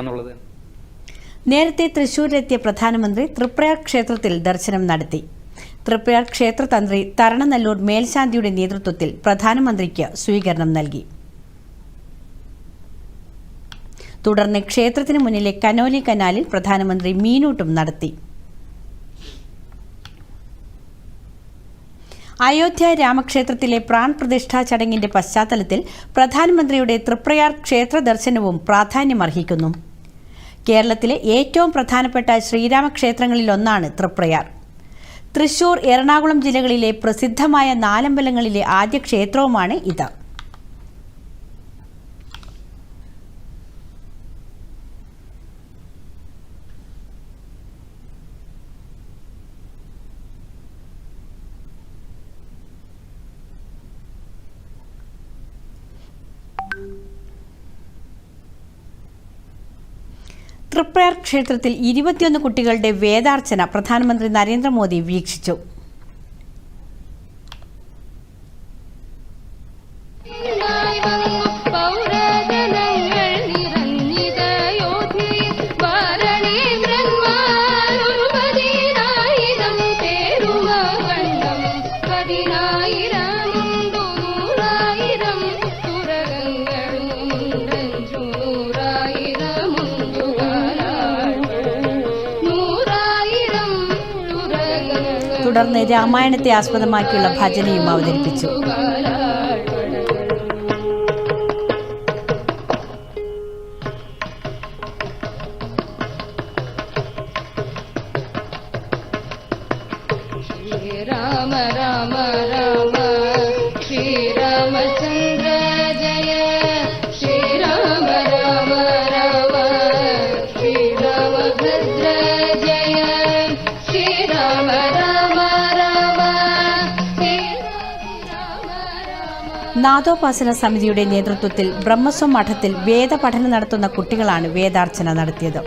എന്നുള്ളത്. നേരത്തെ തൃശൂരിലെത്തിയ പ്രധാനമന്ത്രി തൃപ്രയാർ ക്ഷേത്രത്തിൽ ദർശനം നടത്തി. തൃപ്രയാർ ക്ഷേത്രതന്ത്രി തരണനല്ലൂർ മേൽശാന്തിയുടെ നേതൃത്വത്തിൽ പ്രധാനമന്ത്രിക്ക് സ്വീകരണം നൽകി. തുടർന്ന് ക്ഷേത്രത്തിന് മുന്നിലെ കനോലി കനാലിൽ പ്രധാനമന്ത്രി മീനൂട്ടും നടത്തി. അയോധ്യ രാമക്ഷേത്രത്തിലെ പ്രാൺ പ്രതിഷ്ഠാ ചടങ്ങിന്റെ പശ്ചാത്തലത്തിൽ പ്രധാനമന്ത്രിയുടെ തൃപ്രയാർ ക്ഷേത്ര ദർശനവും പ്രാധാന്യമർഹിക്കുന്നു. കേരളത്തിലെ ഏറ്റവും പ്രധാനപ്പെട്ട ശ്രീരാമക്ഷേത്രങ്ങളിലൊന്നാണ് തൃപ്രയാർ. തൃശൂർ എറണാകുളം ജില്ലകളിലെ പ്രസിദ്ധമായ നാലമ്പലങ്ങളിലെ ആദ്യ ക്ഷേത്രവുമാണ് ഇത്. തൃപ്രയാർ ക്ഷേത്രത്തിൽ ഇരുപത്തിയൊന്ന് കുട്ടികളുടെ വേദാർച്ചന പ്രധാനമന്ത്രി നരേന്ദ്രമോദി വീക്ഷിച്ചു. ായി തുടർന്ന് രാമായണത്തെ ആസ്പദമാക്കിയുള്ള ഭജനയും അവതരിപ്പിച്ചു. രാമ രാമ രാമ നാദോപാസന സമിതിയുടെ നേതൃത്വത്തിൽ ബ്രഹ്മസ്വം മഠത്തിൽ വേദപഠനം നടത്തുന്ന കുട്ടികളാണ് വേദാർച്ചന നടത്തിയത്